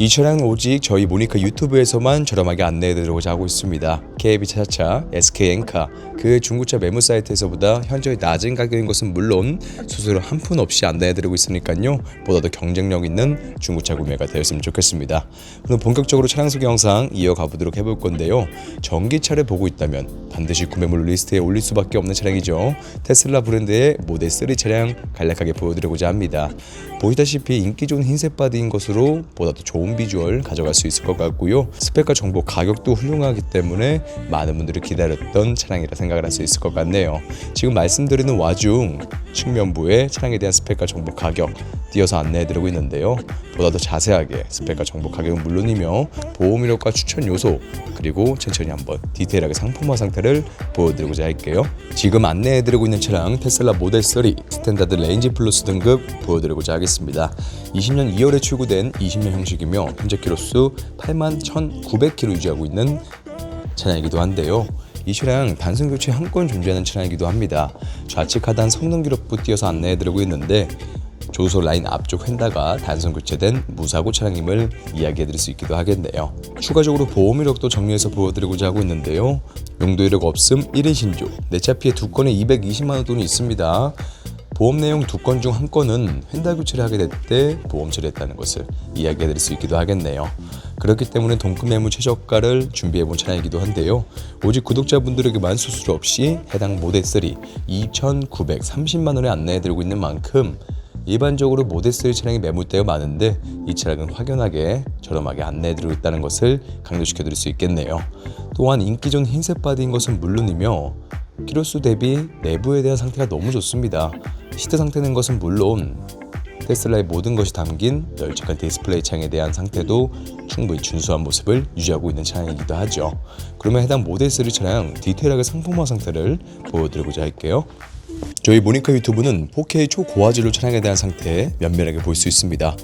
이 차량은 오직 저희 모니카 유튜브에서만 저렴하게 안내해드리고자 하고 있습니다. KB 차차, SK 엔카 그 중고차 매물 사이트에서보다 현저히 낮은 가격인 것은 물론 수수료 한 푼 없이 안내해드리고 있으니까요. 보다 더 경쟁력 있는 중고차 구매가 되었으면 좋겠습니다. 그럼 본격적으로 차량 소개 영상 이어가 보도록 해볼 건데요. 전기차를 보고 있다면 반드시 구매물 리스트에 올릴 수밖에 없는 차량이죠. 테슬라 브랜드의 모델 3 차량 간략하게 보여드리고자 합니다. 보시다시피 인기 좋은 흰색 바디인 것으로 보다 더 좋은 비주얼 가져갈 수 있을 것 같고요. 스펙과 정보 가격도 훌륭하기 때문에 많은 분들이 기다렸던 차량이라 생각 을 할 수 있을 것 같네요. 지금 말씀드리는 와중 측면부에 차량에 대한 스펙과 정보 가격 띄어서 안내해드리고 있는데요. 보다 더 자세하게 스펙과 정보 가격은 물론이며 보험 이력과 추천 요소 그리고 천천히 한번 디테일하게 상품화 상태를 보여드리고자 할게요. 지금 안내해드리고 있는 차량 테슬라 모델 3 스탠다드 레인지 플러스 등급 보여드리고자 하겠습니다. 20년 2월에 출고된 20년 형식이며 현재 키로수 8만 1,900km 유지하고 있는 차량이기도 한데요. 이 차량 단순 교체 한 건 존재하는 차량이기도 합니다. 좌측 하단 성능 기록부 띄어서 안내해드리고 있는데 조소 라인 앞쪽 휀다가 단순 교체된 무사고 차량임을 이야기해드릴 수 있기도 하겠네요. 추가적으로 보험 이력도 정리해서 보여드리고자 하고 있는데요. 용도 이력 없음 1인 신조, 내차 피해 두 건에 220만 원 돈이 있습니다. 보험 내용 두 건 중 한 건은 횡달 교체를 하게 될 때 보험 처리했다는 것을 이야기해드릴 수 있기도 하겠네요. 그렇기 때문에 동급 매물 최저가를 준비해본 차량이기도 한데요. 오직 구독자분들에게만 수수료 없이 해당 모델 3 2,930만 원에 안내해드리고 있는 만큼 일반적으로 모델 3 차량이 매물대가 많은데 이 차량은 확연하게 저렴하게 안내해드리고 있다는 것을 강조시켜드릴 수 있겠네요. 또한 인기 좋은 흰색 바디인 것은 물론이며 키로수 대비 내부에 대한 상태가 너무 좋습니다. 시트 상태는 것은 물론 테슬라의 모든 것이 담긴 널찍한 디스플레이 창에 대한 상태도 충분히 준수한 모습을 유지하고 있는 차량이기도 하죠. 그러면 해당 모델 3 차량 디테일하게 상품화 상태를 보여드리고자 할게요. 저희 모니카 유튜브는 4K 초고화질로 차량에 대한 상태 면밀하게 볼 수 있습니다.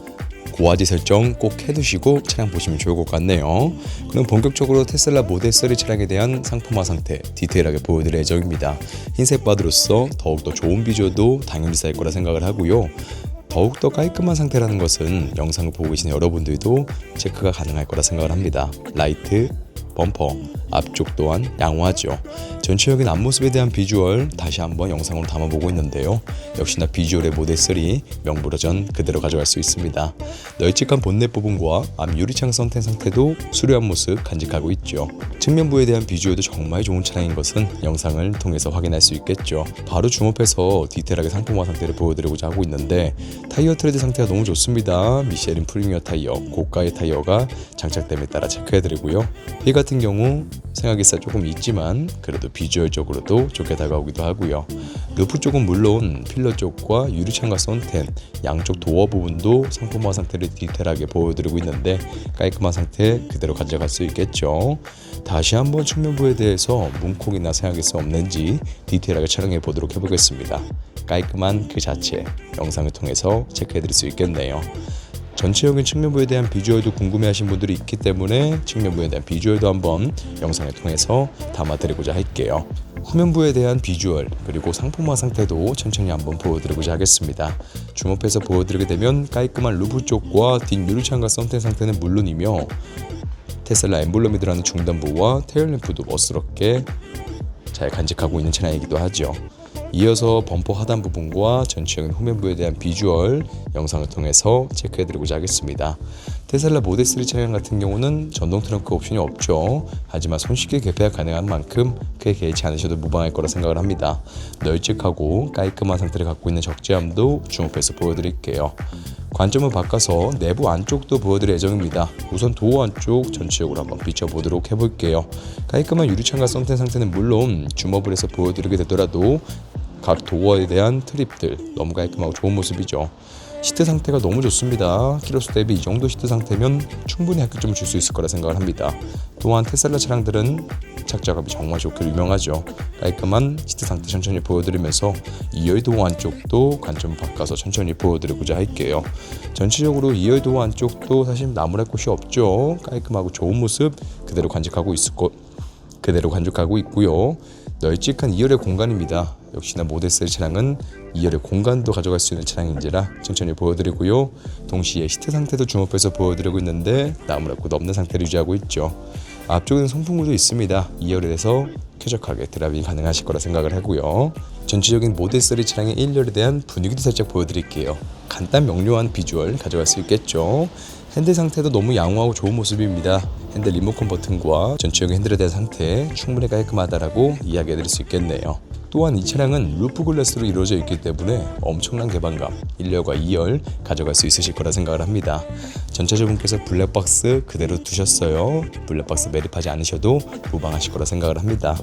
고화질 설정 꼭 해두시고 차량 보시면 좋을 것 같네요. 그럼 본격적으로 테슬라 모델 3 차량에 대한 상품화 상태 디테일하게 보여드릴 예정입니다. 흰색 바드로서 더욱더 좋은 비주얼도 당연히 쌓일 거라 생각을 하고요. 더욱더 깔끔한 상태라는 것은 영상을 보고 계신 여러분들도 체크가 가능할 거라 생각을 합니다. 라이트, 범퍼, 앞쪽 또한 양호하죠. 전체적인 앞모습에 대한 비주얼 다시 한번 영상으로 담아보고 있는데요. 역시나 비주얼의 모델 3 명불허전 그대로 가져갈 수 있습니다. 널찍한 본넷 부분과 앞 유리창 선텐 상태도 수려한 모습 간직하고 있죠. 측면부에 대한 비주얼도 정말 좋은 차량인 것은 영상을 통해서 확인할 수 있겠죠. 바로 줌업해서 디테일하게 상품화 상태를 보여드리고자 하고 있는데 타이어 트레드 상태가 너무 좋습니다. 미쉐린 프리미어 타이어, 고가의 타이어가 장착됨에 따라 체크해드리고요. 휠 같은 경우 생각일사 조금 있지만 그래도 비주얼적으로도 좋게 다가오기도 하고요. 루프 쪽은 물론 필러 쪽과 유리창과 선텐 양쪽 도어 부분도 상품화 상태를 디테일하게 보여드리고 있는데 깔끔한 상태 그대로 가져갈 수 있겠죠. 다시 한번 측면부에 대해서 문콕이나 생각일사 없는지 디테일하게 촬영해 보도록 해보겠습니다. 깔끔한 그 자체 영상을 통해서 체크해 드릴 수 있겠네요. 전체적인 측면부에 대한 비주얼도 궁금해하신 분들이 있기 때문에 측면부에 대한 비주얼도 한번 영상을 통해서 담아드리고자 할게요. 후면부에 대한 비주얼 그리고 상품화 상태도 천천히 한번 보여드리고자 하겠습니다. 줌업해서 보여드리게 되면 깔끔한 루프 쪽과 뒷 유리창과 썬텐 상태는 물론이며 테슬라 엠블럼이 들어가는 중단부와 테일램프도 멋스럽게 잘 간직하고 있는 차량이기도 하죠. 이어서 범퍼 하단 부분과 전체적인 후면부에 대한 비주얼 영상을 통해서 체크해드리고자 하겠습니다. 테슬라 모델 3 차량 같은 경우는 전동 트렁크 옵션이 없죠. 하지만 손쉽게 개폐가 가능한 만큼 크게 개의치 않으셔도 무방할 거라 생각을 합니다. 널찍하고 깔끔한 상태를 갖고 있는 적재함도 주목해서 보여드릴게요. 관점을 바꿔서 내부 안쪽도 보여드릴 예정입니다. 우선 도어 안쪽 전체적으로 한번 비춰보도록 해볼게요. 깔끔한 유리창과 썬텐 상태는 물론 해서 보여드리게 되더라도 각 도어에 대한 트립들 너무 깔끔하고 좋은 모습이죠. 시트 상태가 너무 좋습니다. 키로수 대비 이 정도 시트 상태면 충분히 합격점을 줄 수 있을 거라 생각을 합니다. 또한 테슬라 차량들은 착자감이 정말 좋게 유명하죠. 깔끔한 시트 상태 천천히 보여드리면서 2열 도어 안쪽도 관점을 바꿔서 천천히 보여드리고자 할게요. 전체적으로 2열 도어 안쪽도 사실 나무랄 곳이 없죠. 깔끔하고 좋은 모습 그대로 간직하고 있을 것 그대로 간직하고 있고요. 널찍한 2열의 공간입니다. 역시나 모델3 차량은 2열의 공간도 가져갈 수 있는 차량인지라 천천히 보여드리고요. 동시에 시트 상태도 주목해서 보여드리고 있는데 나무랄 곳 없는 상태를 유지하고 있죠. 앞쪽에는 송풍구도 있습니다. 2열에서 쾌적하게 드라이빙 가능하실 거라 생각을 하고요. 전체적인 모델3 차량의 1열에 대한 분위기도 살짝 보여드릴게요. 간단 명료한 비주얼 가져갈 수 있겠죠. 핸들 상태도 너무 양호하고 좋은 모습입니다. 핸들 리모컨 버튼과 전체적인 핸들에 대한 상태 충분히 깔끔하다라고 이야기해 드릴 수 있겠네요. 또한 이 차량은 루프 글라스로 이루어져 있기 때문에 엄청난 개방감 1열과 2열 가져갈 수 있으실 거라 생각을 합니다. 전차주분께서 블랙박스 그대로 두셨어요. 블랙박스 매립하지 않으셔도 무방하실 거라 생각을 합니다.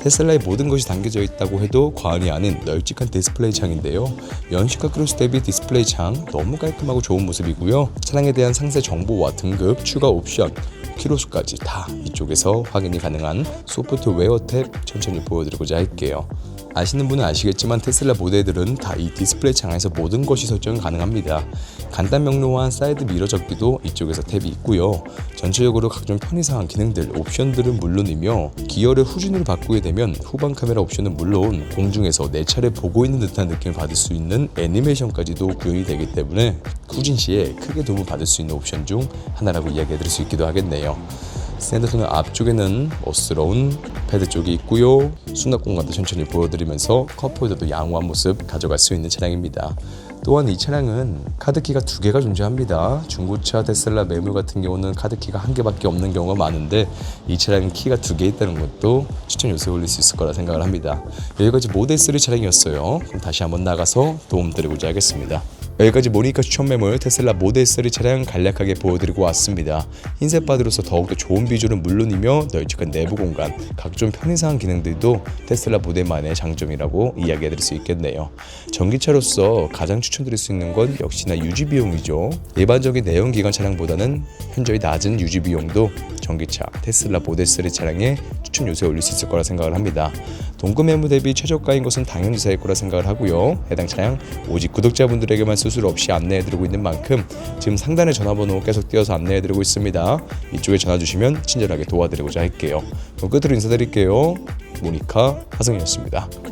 테슬라의 모든 것이 담겨져 있다고 해도 과언이 아닌 널찍한 디스플레이 창인데요. 연식과 크로스 대비 디스플레이 창 너무 깔끔하고 좋은 모습이고요. 차량에 대한 상세 정보와 등급, 추가 옵션, 키로수까지 다 이쪽에서 확인이 가능한 소프트웨어 탭 천천히 보여드리고자 할게요. 아시는 분은 아시겠지만 테슬라 모델들은 다 이 디스플레이 창에서 모든 것이 설정 가능합니다. 간단 명료한 사이드 미러 접기도 이쪽에서 탭이 있고요. 전체적으로 각종 편의사항 기능들, 옵션들은 물론이며 기어를 후진으로 바꾸게 되면 후방 카메라 옵션은 물론 공중에서 내 차를 보고 있는 듯한 느낌을 받을 수 있는 애니메이션까지도 구현이 되기 때문에 후진 시에 크게 도움을 받을 수 있는 옵션 중 하나라고 이야기해 드릴 수 있기도 하겠네요. 샌더톤은 앞쪽에는 멋스러운 패드 쪽이 있고요. 수납 공간도 천천히 보여드리면서 컵홀더도 양호한 모습 가져갈 수 있는 차량입니다. 또한 이 차량은 카드키가 두 개가 존재합니다. 중고차 테슬라 매물 같은 경우는 카드키가 한 개밖에 없는 경우가 많은데 이 차량은 키가 두 개 있다는 것도 추천 요소에 올릴 수 있을 거라 생각을 합니다. 여기까지 모델 3 차량이었어요. 그럼 다시 한번 나가서 도움 드리고자 하겠습니다. 여기까지 모니카 추천 매물 테슬라 모델 3 차량 간략하게 보여드리고 왔습니다. 흰색 바디로서 더욱더 좋은 비주얼은 물론이며 널찍한 내부 공간, 각종 편의사항 기능들도 테슬라 모델만의 장점이라고 이야기해드릴 수 있겠네요. 전기차로서 가장 추천드릴 수 있는 건 역시나 유지 비용이죠. 일반적인 내연 기관 차량보다는 현저히 낮은 유지 비용도 전기차 테슬라 모델 3 차량에 추천 요소에 올릴 수 있을 거라 생각을 합니다. 동급 매물 대비 최저가인 것은 당연히 사일 거라 생각을 하고요. 해당 차량 오직 구독자분들에게만 수수료 없이 안내해드리고 있는 만큼 지금 상단에 전화번호 계속 띄어서 안내해드리고 있습니다. 이쪽에 전화 주시면 친절하게 도와드리고자 할게요. 그럼 끝으로 인사드릴게요. 모니카 하성이었습니다.